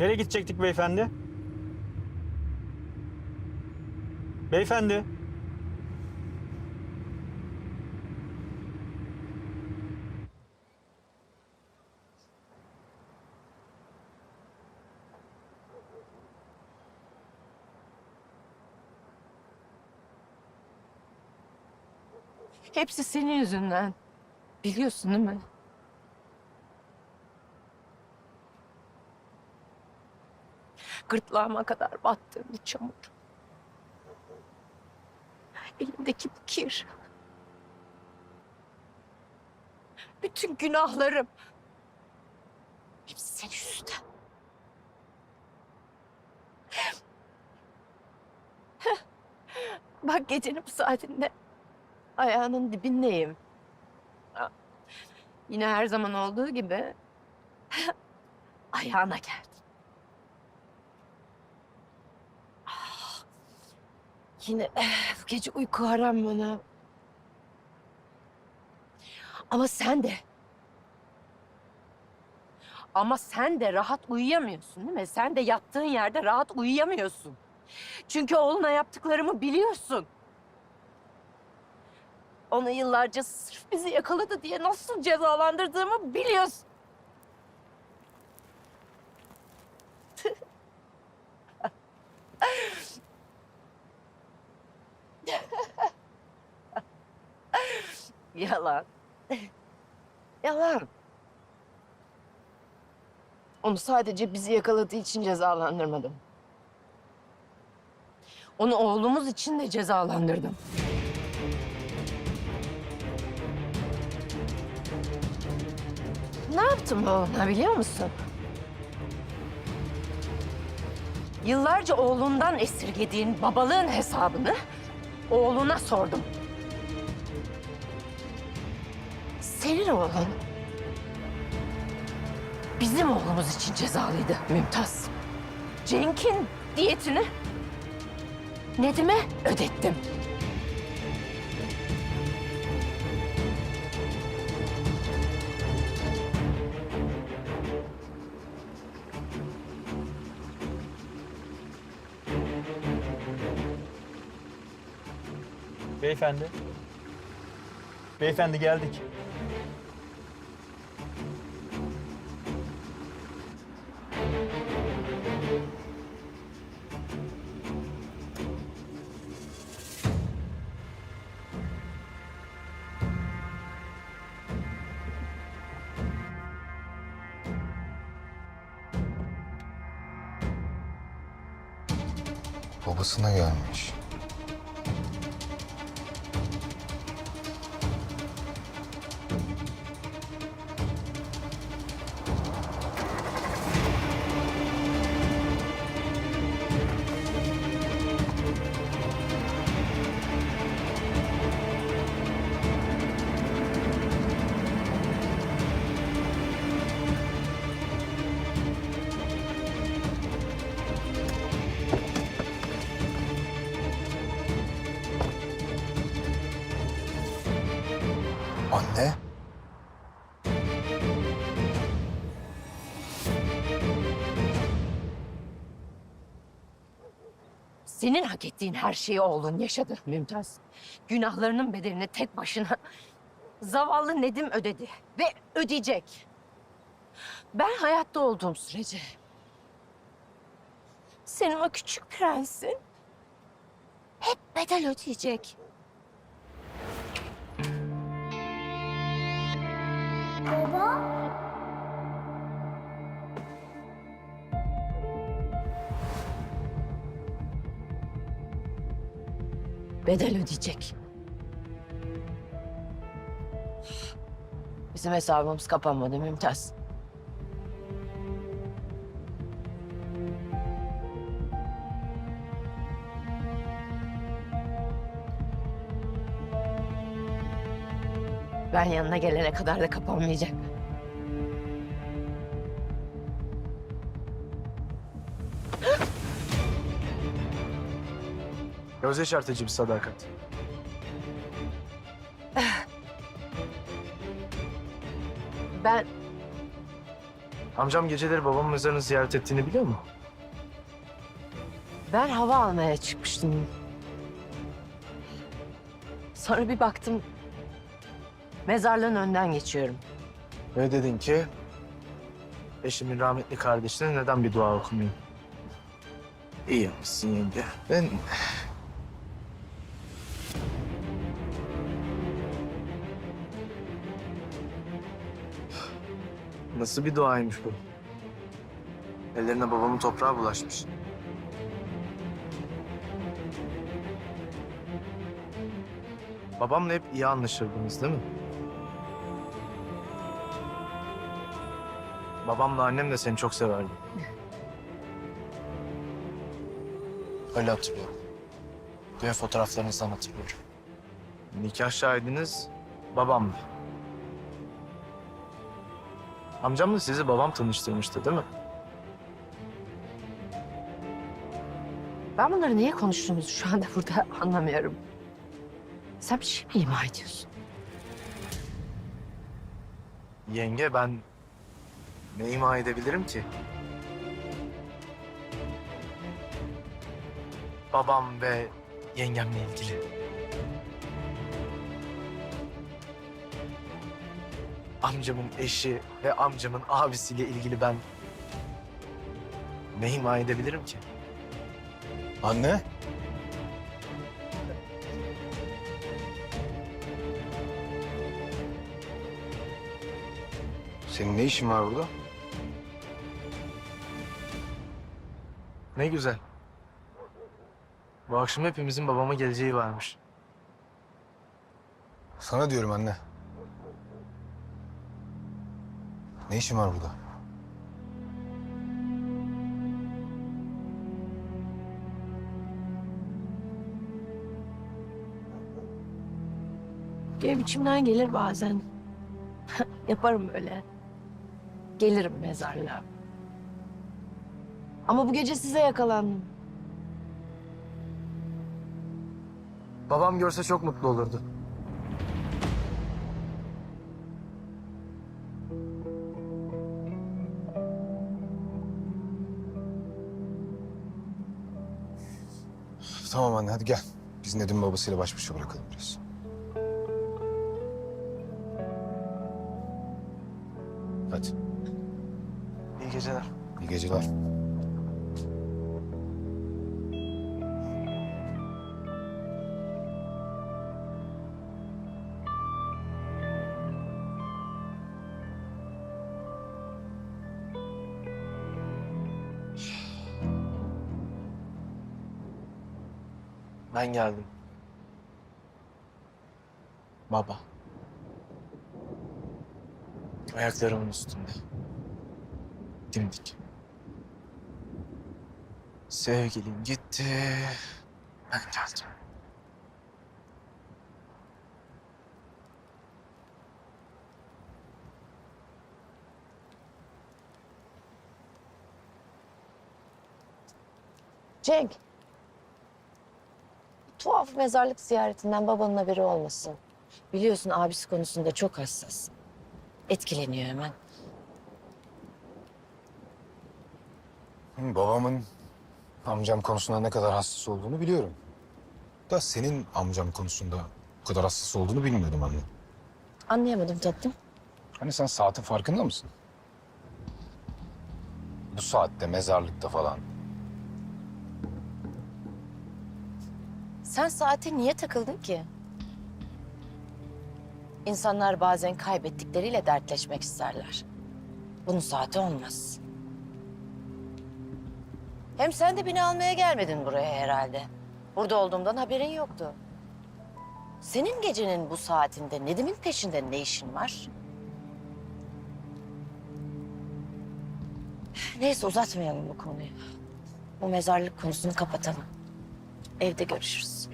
Nereye gidecektik beyefendi? Beyefendi. Hepsi senin yüzünden. Biliyorsun değil mi? Gırtlağıma kadar battığım bu çamur. Elimdeki bu kir. Bütün günahlarım. Hepsi senin yüzünden. Bak gecenin bu saatinde ayağının dibindeyim. Yine her zaman olduğu gibi ayağına geldim. Yine eh, bu gece uyku haram bana. Ama sen de. Ama sen de rahat uyuyamıyorsun değil mi? Sen de yattığın yerde rahat uyuyamıyorsun. Çünkü oğluna yaptıklarımı biliyorsun. Onu yıllarca sırf bizi yakaladı diye nasıl cezalandırdığımı biliyorsun. Yalan. Yalan. Onu sadece bizi yakaladığı için cezalandırmadım. Onu oğlumuz için de cezalandırdım. Ne yaptım oğluna biliyor musun? Yıllarca oğlundan esirgediğin babalığın hesabını oğluna sordum. Senin oğlun bizim oğlumuz için cezalıydı Mümtaz. Cenk'in diyetini Nedim'e ödettim. Beyefendi. Beyefendi geldik. Babasına gelmiş. Senin hak ettiğin her şeyi oğlun yaşadı Mümtaz. Günahlarının bedelini tek başına zavallı Nedim ödedi ve ödeyecek. Ben hayatta olduğum sürece senin o küçük prensin hep bedel ödeyecek. Bedel ödeyecek. Bizim hesabımız kapanmadı Mümtaz. Ben yanına gelene kadar da kapanmayacak. Göz yaşartıcı bir sadakat. Ben Amcam geceleri babamın mezarını ziyaret ettiğini biliyor mu? Ben hava almaya çıkmıştım. Sonra bir baktım mezarlığın önden geçiyorum. Ve dedin ki eşimin rahmetli kardeşine neden bir dua okumayayım? İyi yapmışsın yenge. Ben Nasıl bir duaymış bu? Ellerine babamın toprağı bulaşmış. Babamla hep iyi anlaşırdınız değil mi? Babamla annem de seni çok severdi. Öyle hatırlıyorum. Düğün fotoğraflarınızdan hatırlıyorum. Nikah şahidiniz babamdı. Amcamla sizi babam tanıştırmıştı değil mi? Ben bunları niye konuştuğumuzu şu anda burada anlamıyorum. Sen bir şey mi ima ediyorsun? Yenge ben ne ima edebilirim ki? Babam ve yengemle ilgili. Amcamın eşi ve amcamın abisiyle ilgili ben ne ima edebilirim ki? Anne? Senin ne işin var burada? Ne güzel. Bu akşam hepimizin babama geleceği varmış. Sana diyorum anne. Ne işin var burada? Benim içimden gelir bazen. Yaparım böyle. Gelirim mezarlığa. Ama bu gece size yakalandım. Babam görse çok mutlu olurdu. Tamam anne hadi gel. Biz Nedim babasıyla baş başa bırakalım biraz. Hadi İyi geceler. iyi geceler. Ben geldim. Baba. Ayaklarımın üstünde. Dimdik. Sevgilim gitti. Ben geldim. Cenk. Tuhaf mezarlık ziyaretinden babanın haberi olmasın. Biliyorsun abisi konusunda çok hassas. Etkileniyor hemen. Babamın amcam konusunda ne kadar hassas olduğunu biliyorum. Da senin amcam konusunda bu kadar hassas olduğunu bilmiyordum anne. Anlayamadım tatlım. Hani sen saatin farkında mısın? Bu saatte mezarlıkta falan. Sen saate niye takıldın ki? İnsanlar bazen kaybettikleriyle dertleşmek isterler. Bunun saati olmaz. Hem sen de beni almaya gelmedin buraya herhalde. Burada olduğumdan haberin yoktu. Senin gecenin bu saatinde Nedim'in peşinde ne işin var? Neyse uzatmayalım bu konuyu. Bu mezarlık konusunu kapatalım. Evde görüşürüz.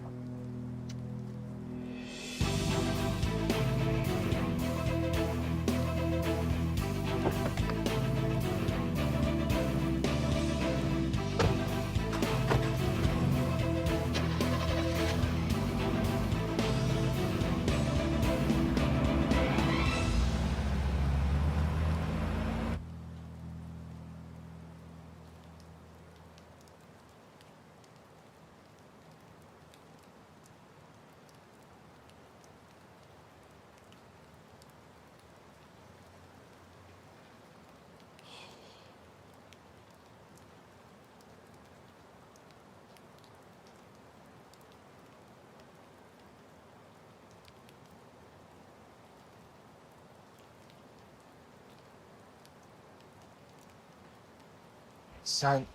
Sen...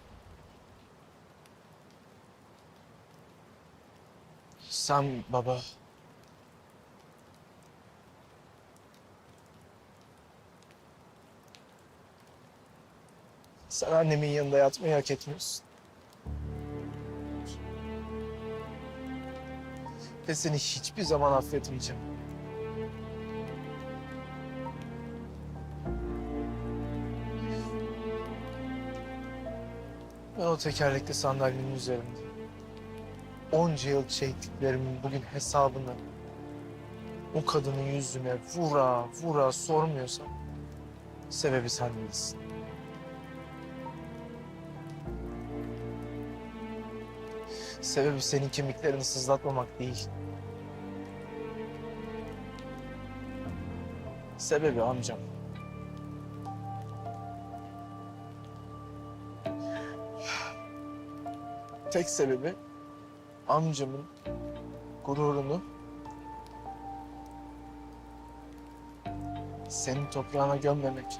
Sen baba... Sen annemin yanında yatmayı hak etmiyorsun. Ve seni hiçbir zaman affetmeyeceğim. Ben o tekerlekli sandalyenin üzerinde. Onca yıl çektiklerimin bugün hesabını o kadının yüzüne vura vura sormuyorsam sebebi sen değilsin. Sebebi senin kemiklerini sızlatmamak değil. Sebebi amcam. Tek sebebi amcamın gururunu senin toprağına gömmemek.